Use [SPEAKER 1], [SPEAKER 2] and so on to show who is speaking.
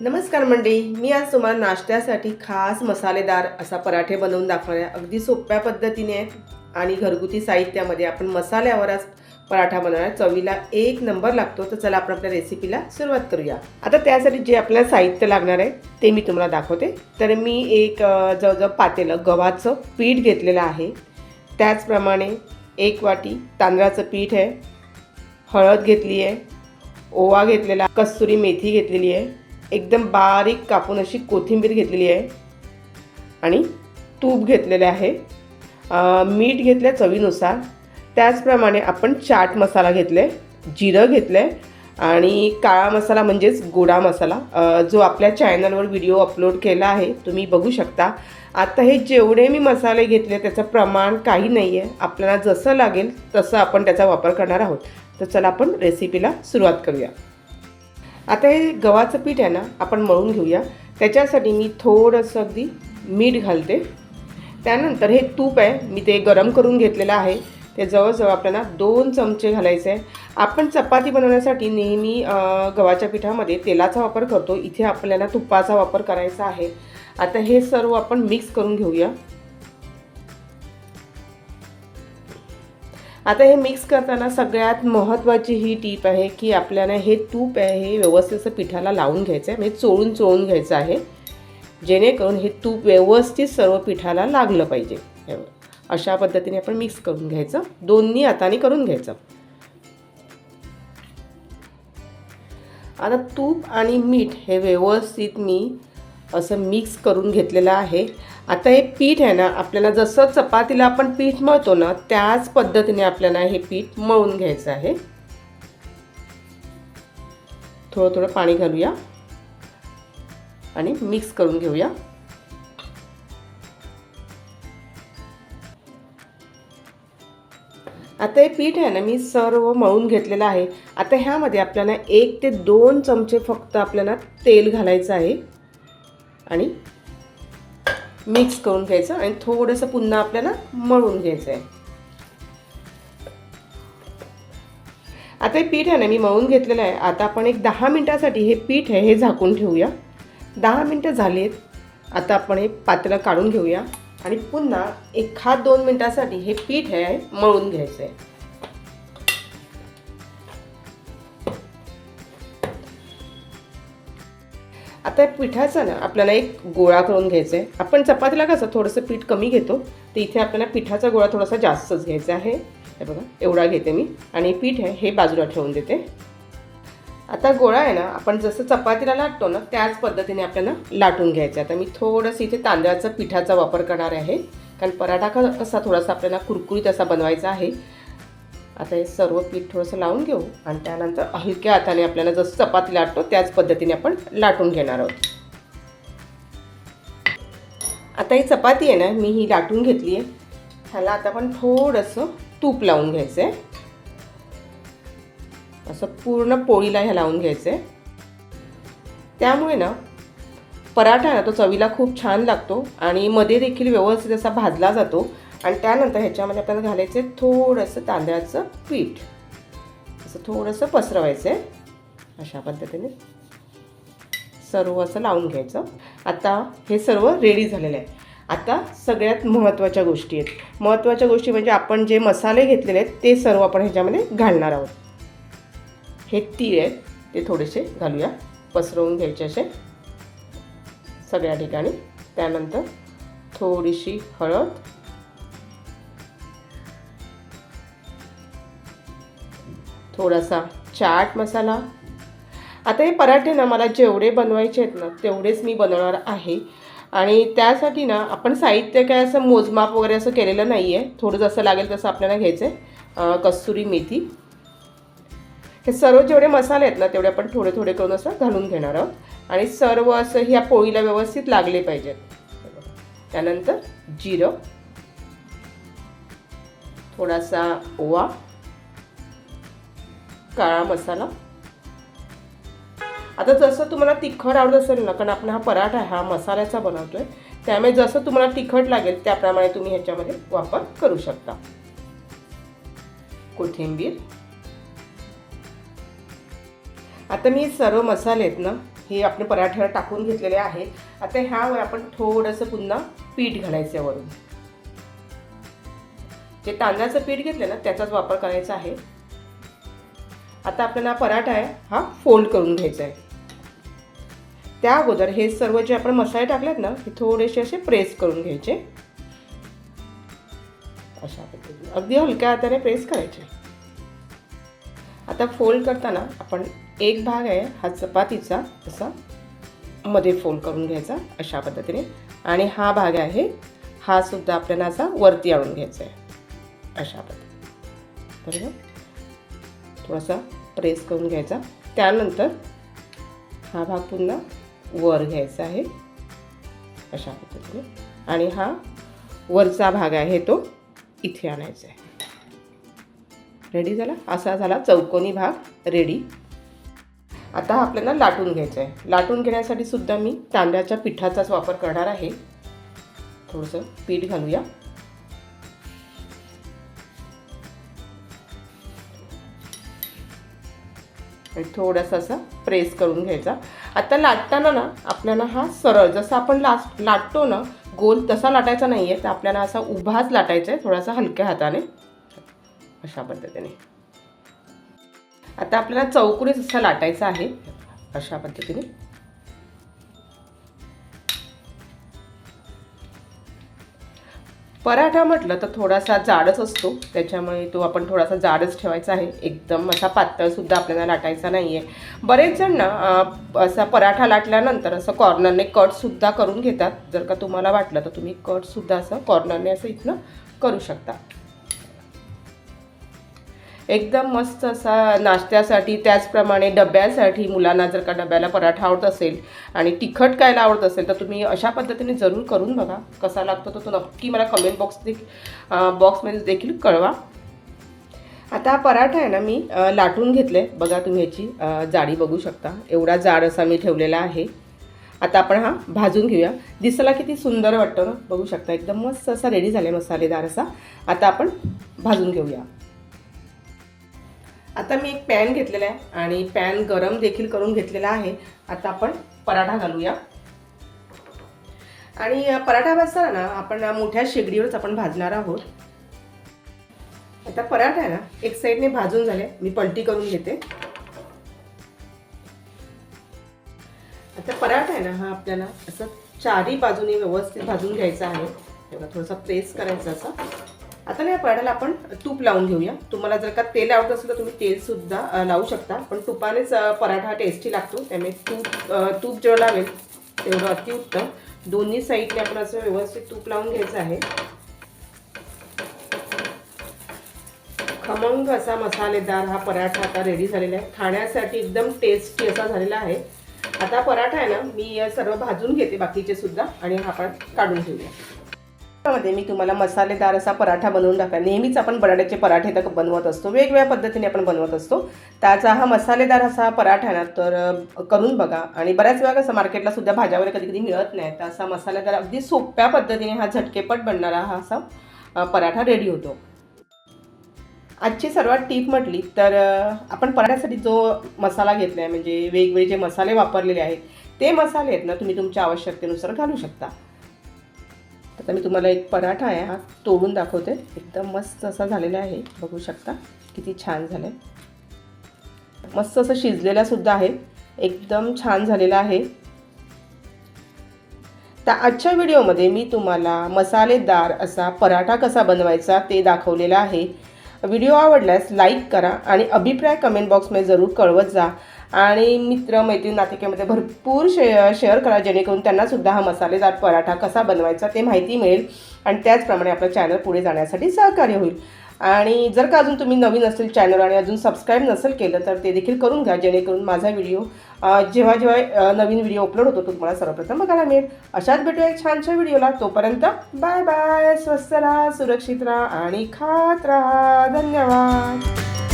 [SPEAKER 1] नमस्कार मंडळी मी आज तुम्हाला नाश्त्यासाठी खास मसालेदार असा पराठे बनवून दाखवणार आहे. अगदी सोप्या पद्धतीने आणि घरगुती साहित्यामध्ये आपण मसाल्यावरच पराठा बनवणार चवीला एक नंबर लागतो तर चला आपण आपल्या रेसिपीला सुरुवात करूया. आता त्यासाठी जे आपल्याला साहित्य लागणार आहे ते मी तुम्हाला दाखवते. तर मी एक जवळजवळ पातेलं गव्हाचं पीठ घेतलेलं आहे. त्याचप्रमाणे एक वाटी तांदळाचं पीठ आहे. हळद घेतली आहे. ओवा घेतलेला कस्तुरी मेथी घेतलेली आहे. एकदम बारीक कापून अशी कोथिंबीर घेतलेली आहे. आणि तूप घेतलेले आहे. मीठ घेतलं चवीनुसार. त्याचप्रमाणे आपण चाट मसाला घेतले जिरं घेतलं आहे आणि काळा मसाला म्हणजेच गोडा मसाला. जो आपल्या चॅनलवर व्हिडिओ अपलोड केला आहे तुम्ही बघू शकता. आता हे जेवढे मी मसाले घेतले त्याचं प्रमाण काही नाही आहे आपल्याला जसं लागेल तसं आपण त्याचा वापर करणार आहोत. तर चला आपण रेसिपीला सुरुवात करूया. आता हे गव्हाचं पीठ आहे ना आपण मळून घेऊया. त्याच्यासाठी मी थोडंसं अगदी मीठ घालते. त्यानंतर हे तूप आहे मी ते गरम करून घेतलेलं आहे. ते जवळजवळ आपल्याला दोन चमचे घालायचे आहे. आपण चपाती बनवण्यासाठी नेहमी गव्हाच्या पिठामध्ये तेलाचा वापर करतो. इथे आपल्याला तुपाचा वापर करायचा आहे. आता हे सर्व आपण मिक्स करून घेऊया. आता हे मिक्स करताना सगळ्यात महत्त्वाची ही टीप आहे की आपल्याला हे तूप आहे हे व्यवस्थित असं पिठाला लावून घ्यायचं आहे म्हणजे चोळून चोळून घ्यायचं आहे जेणेकरून हे तूप व्यवस्थित सर्व पिठाला लागलं पाहिजे. अशा पद्धतीने आपण मिक्स करून घ्यायचं. दोन्ही हाताने करून घ्यायचं. आता तूप आणि मीठ हे व्यवस्थित मी असं मिक्स करून घेतलेलं आहे. आता हे पीठ आहे ना आपल्याला जसं चपातीला आपण पीठ मळतो ना त्याच पद्धतीने आपल्याला हे पीठ मळून घ्यायचं आहे. थोडं थोडं पाणी घालूया आणि मिक्स करून घेऊया. आता हे पीठ आहे ना मी सर्व मळून घेतलेलं आहे. आता ह्यामध्ये आपल्याला एक ते दोन चमचे फक्त आपल्याला तेल घालायचं आहे. आणि मिक्स करून घ्यायचं आणि थोडंसं पुन्हा आपल्याला मळून घ्यायचं आहे आता हे पीठ आहे ना मी मळून घेतलेलं आहे. आता आपण एक दहा मिनटासाठी हे पीठ आहे हे झाकून ठेवूया. दहा मिनटं झालीत. आता आपण हे पात्र काढून घेऊया. आणि पुन्हा एखाद दोन मिनटासाठी हे पीठ आहे मळून घ्यायचं आहे आता पिठाचा ना आपल्याला एक गोळा करून घ्यायचा आहे आपण चपातीला कसं थोडंसं पीठ कमी घेतो तर इथे आपल्याला पिठाचा गोळा थोडासा जास्तच घ्यायचा आहे. हे बघा एवढा घेते मी. आणि पीठ आहे हे बाजूला ठेवून देते. आता गोळा आहे ना आपण जसं चपातीला लाटतो ना त्याच पद्धतीने आपल्याला लाटून घ्यायचं आता मी थोडंसं इथे तांदळाचा पिठाचा वापर करणार आहे. कारण पराठा क- कसा थोडासा आपल्याला कुरकुरीत असा बनवायचा आहे आता हे सर्व पीठ थोडंसं लावून घेऊ आणि त्यानंतर हलक्या हाताने आपल्याला जसं चपाती लाटतो त्याच पद्धतीने आपण लाटून घेणार आहोत. आता ही चपाती आहे ना मी ही लाटून घेतली आहे. ह्याला आता आपण थोडंसं तूप लावून घ्यायचं आहे. असं पूर्ण पोळीला ह्या लावून घ्यायचं आहे. त्यामुळे ना पराठा ना तो चवीला खूप छान लागतो आणि मध्ये देखील व्यवस्थित असा भाजला जातो. आणि त्यानंतर ह्याच्यामध्ये आपल्याला घालायचं आहे थोडंसं तांदळाचं पीठ. असं थोडंसं पसरवायचं आहे अशा पद्धतीने सर्व असं लावून घ्यायचं. आता हे सर्व रेडी झालेलं आहे आता सगळ्यात महत्त्वाच्या गोष्टी आहेत. महत्त्वाच्या गोष्टी म्हणजे आपण जे मसाले घेतलेले आहेत ते सर्व आपण ह्याच्यामध्ये घालणार आहोत. हे तीळ आहेत ते थोडेसे घालूया. पसरवून घ्यायचे असे. सगळ्या ठिकाणी. त्यानंतर थोडीशी हळद. थोडासा चाट मसाला. आता हे पराठे ना मला जेवढे बनवायचे आहेत ना तेवढेच मी बनवणार आहे. आणि त्यासाठी ना आपण साहित्य काय असं मोजमाप वगैरे असं केलेलं नाही आहे थोडं जसं लागेल तसं आपल्याला घ्यायचं आहे कस्तुरी मेथी. हे सर्व जेवढे मसाले आहेत ना तेवढे आपण थोडे थोडे करून असं घालून घेणार आहोत. आणि सर्व असं ह्या पोळीला व्यवस्थित लागले पाहिजेत. त्यानंतर जिरं. थोडासा ओवा. काळा मसाला. आता जसं तुम्हाला तिखट आवडत असेल ना कारण आपण हा पराठा हा मसाल्याचा बनवतोय त्यामुळे जसं तुम्हाला तिखट लागेल त्याप्रमाणे तुम्ही ह्याच्यामध्ये वापर करू शकता. कोथिंबीर. आता मी सर्व मसाले आहेत ना हे आपण पराठ्यावर टाकून घेतलेले आहेत. आता ह्यावर आपण थोडंसं पुन्हा पीठ घालायचं आहे वरून. जे तांदळाचं पीठ घेतलं ना त्याचाच वापर करायचा आहे. आता आपल्याला पराठा आहे हा फोल्ड करून घ्यायचा आहे. त्या अगोदर हे सर्व जे आपण मसाले टाकलेत ना हे थोडेसे असे प्रेस करून घ्यायचे. अशा पद्धतीने. अगदी हलक्या हाताने प्रेस करायचे. आता फोल्ड करताना आपण एक भाग आहे हा चपातीचा असा मध्ये फोल्ड करून घ्यायचा अशा पद्धतीने. आणि हा भाग आहे हा सुद्धा आपल्याला असा वरती आणून घ्यायचा आहे. अशा पद्धतीने. बरोबर? थोडासा प्रेस करून घ्यायचा. त्यानंतर हा भाग पुन्हा वर घ्यायचा आहे. अशा पद्धतीने. आणि हा वरचा भाग आहे तो इथे आणायचा आहे. रेडी झाला? असा झाला चौकोनी भाग. रेडी आता हा आपल्याला लाटून घ्यायचा आहे. लाटून घेण्यासाठी सुद्धा मी तांदळाच्या पिठाचाच वापर करणार आहे. थोडंसं पीठ घालूया. थोडासा असा प्रेस करून घ्यायचा. आता लाटताना ना आपल्याला हा सरळ जसं आपण लाट लाटतो ना गोल तसा लाटायचा नाही आहे तर आपल्याला असा उभाच लाटायचा आहे थोडासा हलक्या हाताने. अशा पद्धतीने. आता आपल्याला चौकुरीच असा लाटायचा आहे अशा पद्धतीने. पराठा म्हटलं तर थोडासा जाडच असतो. त्याच्यामुळे तो आपण थोडासा जाडच ठेवायचा आहे. एकदम असा पातळसुद्धा आपल्याला लाटायचा नाही आहे बरेच जण ना असा पराठा लाटल्यानंतर असं कॉर्नरने कटसुद्धा करून घेतात. जर का तुम्हाला वाटलं तर तुम्ही कटसुद्धा असं कॉर्नरने असं इथनं करू शकता. एकदम मस्त असा नाश्त्यासाठी त्याचप्रमाणे डब्यासाठी मुलांना जर का डब्याला पराठा आवडत असेल आणि तिखट खायला आवडत असेल तर तुम्ही अशा पद्धतीने जरूर करून बघा. कसा लागतो तो तो नक्की मला कमेंट बॉक्स देखील बॉक्समध्ये देखील कळवा. आता हा पराठा आहे ना मी लाटून घेतले बघा तुम्ही ह्याची जाडी बघू शकता. एवढा जाड असा मी ठेवलेला आहे. आता आपण हा भाजून घेऊया. दिसायला किती सुंदर वाटतं ना? बघू शकता. एकदम मस्त असा रेडी झाला मसालेदार असा. आता आपण भाजून घेऊया. आता मी एक पॅन घेतलेला आहे आणि पॅन गरम देखील करून घेतलेला आहे. आता आपण पराठा घालूया. आणि पराठा भाजताना ना आपण मोठ्या शेगडीवरच आपण भाजणार आहोत. आता पराठा आहे ना एक साईडने भाजून झाले. मी पलटी करून घेते. आता पराठा आहे ना हा आपल्याला असं चारी बाजूने व्यवस्थित भाजून घ्यायचा आहे. तेव्हा थोडासा प्रेस करायचा असा. आता ना या पराठ्याला आपण तूप लावून घेऊया. तुम्हाला जर का तेल आवडत असेल तर तुम्ही तेलसुद्धा लावू शकता. पण तुपानेच पराठा टेस्टी लागतो. त्यामुळे तूप तूप जेवढं लावेल तेवढं अतिउत्तम. दोन्ही साईडने आपण असं व्यवस्थित तूप लावून घ्यायचं आहे. खमंग असा मसालेदार हा पराठा आता रेडी झालेला आहे. खाण्यासाठी एकदम टेस्टी असा झालेला आहे. आता पराठा आहे ना मी सर्व भाजून घेते बाकीचे सुद्धा आणि हा आपण काढून घेऊया मध्ये मी तुम्हाला मसालेदार असा पराठा बनवून टाका नेहमीच आपण बटाट्याचे पराठे तर बनवत असतो. वेगवेगळ्या पद्धतीने आपण बनवत असतो. त्याचा हा मसालेदार असा पराठा ना तर करून बघा. आणि बऱ्याच वेळा कसं मार्केटला सुद्धा भाज्या वगैरे कधी कधी मिळत नाही. तर असा मसालेदार अगदी सोप्या पद्धतीने हा झटकेपट बनणारा हा असा पराठा रेडी होतो. आजची सर्वात टीप म्हटली तर आपण पराठ्यासाठी जो मसाला घेतला आहे म्हणजे वेगवेगळे जे मसाले वापरलेले आहेत ते मसाले आहेत ना तुम्ही तुमच्या आवश्यकतेनुसार घालू शकता. आता मी तुम्हाला एक पराठा आहे हा तोडून दाखवते. एकदम मस्त असा झालेला आहे. बघू शकता किती छान झालं आहे मस्त असं शिजलेलासुद्धा आहे. एकदम छान झालेला आहे. तर आजच्या व्हिडिओमध्ये मी तुम्हाला मसालेदार असा पराठा कसा बनवायचा ते दाखवलेला आहे. व्हिडिओ आवडल्यास लाईक करा आणि अभिप्राय कमेंट बॉक्समध्ये जरूर कळवत जा. आणि मित्र मैत्रीण नातेक्यामध्ये भरपूर शे शेअर करा जेणेकरून त्यांनासुद्धा हा मसालेदार पराठा कसा बनवायचा ते माहिती मिळेल आणि त्याचप्रमाणे आपलं चॅनल पुढे जाण्यासाठी सहकार्य होईल. आणि जर का अजून तुम्ही नवीन असेल चॅनल आणि अजून सबस्क्राईब नसेल केलं तर ते देखील करून घ्या जेणेकरून माझा व्हिडिओ जेव्हा जेव्हा नवीन व्हिडिओ अपलोड होतो तो तुम्हाला सर्वप्रथम बघायला मिळेल. अशाच भेटूया एक छानशा व्हिडिओला तोपर्यंत बाय बाय स्वस्त राहा सुरक्षित राहा आणि खात राहा. धन्यवाद.